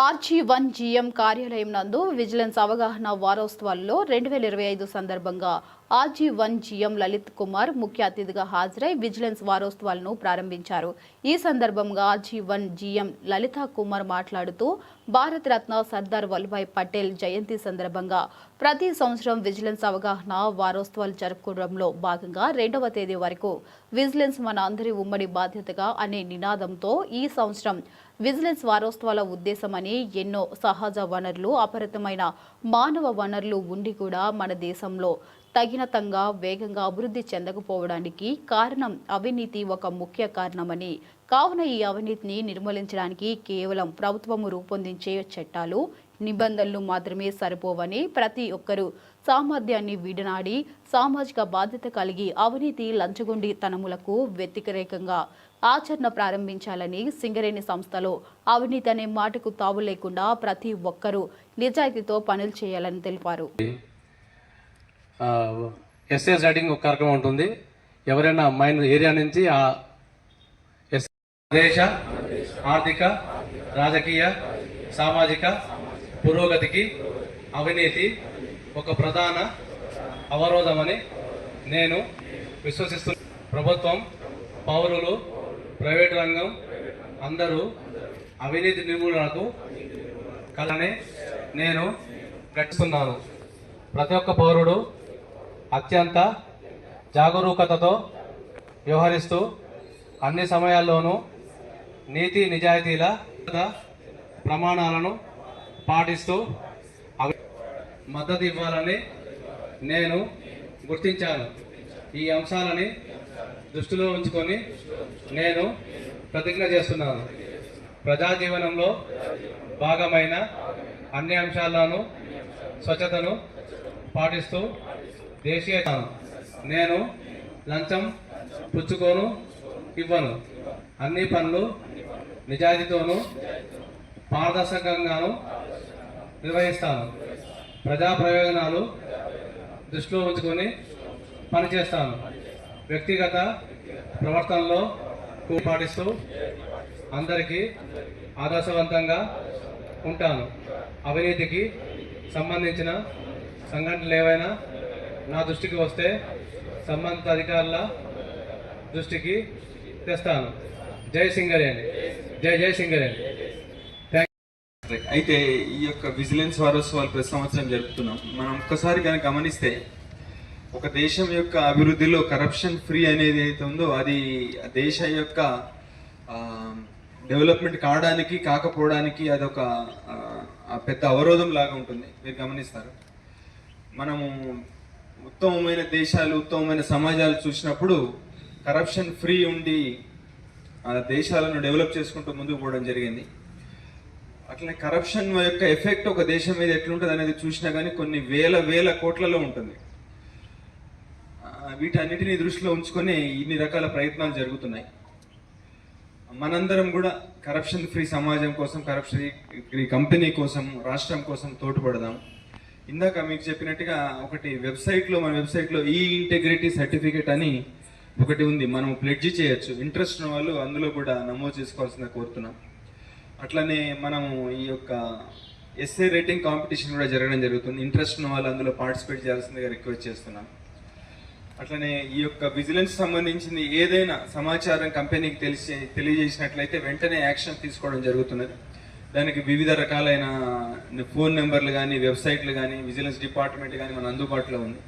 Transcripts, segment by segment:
RG one GM కార్యాలయం నందు vigilance అవగాహన వారోత్సవాల్లో రెండు వేల ఇరవై ఐదు సందర్భంగా RG one GM Lalit Kumar ముఖ్య అతిథిగా హాజరై విజిలెన్స్ వారోత్సవాలను ప్రారంభించారు. ఈ సందర్భంగా RG one GM Lalitha Kumar మాట్లాడుతూ భారత రత్న సర్దార్ వల్లభాయ్ పటేల్ జయంతి సందర్భంగా ప్రతి సంవత్సరం విజిలెన్స్ అవగాహన వారోత్సవాలు జరుపుకోవడంలో భాగంగా రెండవ తేదీ వరకు విజిలెన్స్ మన అందరి ఉమ్మడి బాధ్యతగా అనే నినాదంతో ఈ సంవత్సరం విజిలెన్స్ వారోత్సవాల ఉద్దేశమని ఎన్నో సహజ వనరులు అపరితమైన మానవ వనరులు ఉండి కూడా మన దేశంలో తగినంతగా వేగంగా అభివృద్ధి చెందకపోవడానికి కారణం అవినీతి ఒక ముఖ్య కారణమని. కావున ఈ అవినీతిని నిర్మూలించడానికి కేవలం ప్రభుత్వము రూపొందించే చట్టాలు నిబంధనలు మాత్రమే సరిపోవని ప్రతి ఒక్కరూ సామర్థ్యాన్ని విడనాడి సామాజిక బాధ్యత కలిగి అవినీతి లంచగొండి తనములకు వ్యతిరేకంగా ఆచరణ ప్రారంభించాలని సింగరేణి సంస్థలో అవినీతి అనే మాటకు తావు లేకుండా ప్రతి ఒక్కరూ నిజాయితీతో పనులు చేయాలని తెలిపారు. ఎస్ఎస్ రైటింగ్ ఒక కార్యక్రమం ఉంటుంది. ఎవరైనా మైన్ ఏరియా నుంచి ఆ ఎస్ దేశ ఆర్థిక రాజకీయ సామాజిక పురోగతికి అవినీతి ఒక ప్రధాన అవరోధమని నేను విశ్వసిస్తు ప్రభుత్వం పౌరులు ప్రైవేట్ రంగం అందరూ అవినీతి నిర్మూలనకు కలనే నేను గట్టిస్తున్నాను. ప్రతి ఒక్క పౌరుడు అత్యంత జాగరూకతతో వ్యవహరిస్తూ అన్ని సమయాల్లోనూ నీతి నిజాయితీల ప్రమాణాలను పాటిస్తూ అవి మద్దతు ఇవ్వాలని నేను గుర్తించాను. ఈ అంశాలని దృష్టిలో ఉంచుకొని నేను ప్రతిజ్ఞ చేస్తున్నాను. ప్రజాజీవనంలో భాగమైన అన్ని అంశాలను స్వచ్ఛతను పాటిస్తూ దేశీయ నేను లంచం పుచ్చుకోను ఇవ్వను. అన్ని పనులు నిజాయితీతోనూ పారదర్శకంగాను నిర్వహిస్తాను. ప్రజా ప్రయోజనాలు దృష్టిలో ఉంచుకొని పనిచేస్తాను. వ్యక్తిగత ప్రవర్తనలో పాటిస్తూ అందరికీ ఆదర్శవంతంగా ఉంటాను. అవినీతికి సంబంధించిన సంఘటనలు ఏవైనా నా దృష్టికి వస్తే సంబంధిత అధికారుల దృష్టికి తెస్తాను. జై అండి. జై జై అండి. అయితే ఈ యొక్క విజిలెన్స్ వారోత్సవాలు ప్రతి సంవత్సరం జరుపుతున్నాం. మనం ఒక్కసారి కనుక గమనిస్తే ఒక దేశం యొక్క అభివృద్ధిలో కరప్షన్ ఫ్రీ అనేది అయితే ఉందో అది దేశం దేశ యొక్క డెవలప్మెంట్ కావడానికి కాకపోవడానికి అదొక ఒక పెద్ద అవరోధం లాగా ఉంటుంది. మీరు గమనిస్తారు. మనము ఉత్తమమైన దేశాలు ఉత్తమమైన సమాజాలు చూసినప్పుడు కరప్షన్ ఫ్రీ ఉండి ఆ దేశాలను డెవలప్ చేసుకుంటూ ముందుకు పోవడం జరిగింది. అట్లనే కరప్షన్ యొక్క ఎఫెక్ట్ ఒక దేశం మీద ఎట్లుంటుంది అనేది చూసినా కానీ కొన్ని వేల వేల కోట్లలో ఉంటుంది. వీటన్నిటిని దృష్టిలో ఉంచుకొని ఇన్ని రకాల ప్రయత్నాలు జరుగుతున్నాయి. మనందరం కూడా కరప్షన్ ఫ్రీ సమాజం కోసం కరప్షన్ ఫ్రీ కంపెనీ కోసం రాష్ట్రం కోసం తోడ్పడదాం. ఇందాక మీకు చెప్పినట్టుగా ఒకటి వెబ్సైట్లో మన వెబ్సైట్లో ఈ ఇంటెగ్రిటీ సర్టిఫికేట్ అని ఒకటి ఉంది. మనం ప్లెడ్జ్ చేయొచ్చు. ఇంట్రెస్ట్ ఉన్న వాళ్ళు అందులో కూడా నమోదు చేసుకోవాల్సిందిగా కోరుతున్నాం. అట్లనే మనము ఈ యొక్క ఎస్ఏ రేటింగ్ కాంపిటీషన్ కూడా జరగడం జరుగుతుంది. ఇంట్రెస్ట్ ఉన్న వాళ్ళు అందులో పార్టిసిపేట్ చేయాల్సిందిగా రిక్వెస్ట్ చేస్తున్నాం. అట్లనే ఈ యొక్క విజిలెన్స్ సంబంధించింది ఏదైనా సమాచారం కంపెనీకి తెలిసి తెలియజేసినట్లయితే వెంటనే యాక్షన్ తీసుకోవడం జరుగుతున్నది. దానికి వివిధ రకాలైన ఫోన్ నెంబర్లు కానీ వెబ్సైట్లు కానీ విజిలెన్స్ డిపార్ట్మెంట్ కానీ మన అందుబాటులో ఉంది.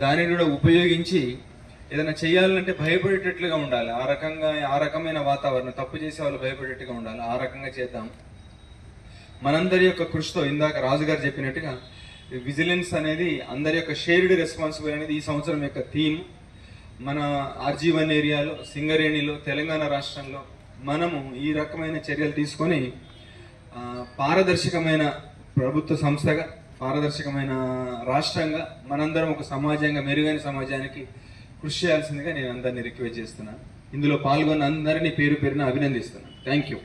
దానిని కూడా ఉపయోగించి ఏదైనా చేయాలంటే భయపడేటట్లుగా ఉండాలి. ఆ రకంగా ఆ రకమైన వాతావరణం తప్పు చేసే వాళ్ళు భయపడేట్టుగా ఉండాలి. ఆ రకంగా చేద్దాం. మనందరి యొక్క కృషితో ఇందాక రాజుగారు చెప్పినట్టుగా విజిలెన్స్ అనేది అందరి యొక్క షేర్డ్ రెస్పాన్సిబుల్ అనేది ఈ సంవత్సరం యొక్క థీమ్. మన ఆర్జీవన్ ఏరియాలో సింగరేణిలో తెలంగాణ రాష్ట్రంలో మనము ఈ రకమైన చర్యలు తీసుకొని పారదర్శకమైన ప్రభుత్వ సంస్థగా పారదర్శకమైన రాష్ట్రంగా మనందరం ఒక సమాజంగా మెరుగైన సమాజానికి కృషి చేయాల్సిందిగా నేను అందరినీ రిక్వెస్ట్ చేస్తున్నాను. ఇందులో పాల్గొన్న అందరినీ పేరు పేరున అభినందిస్తున్నాను. Thank you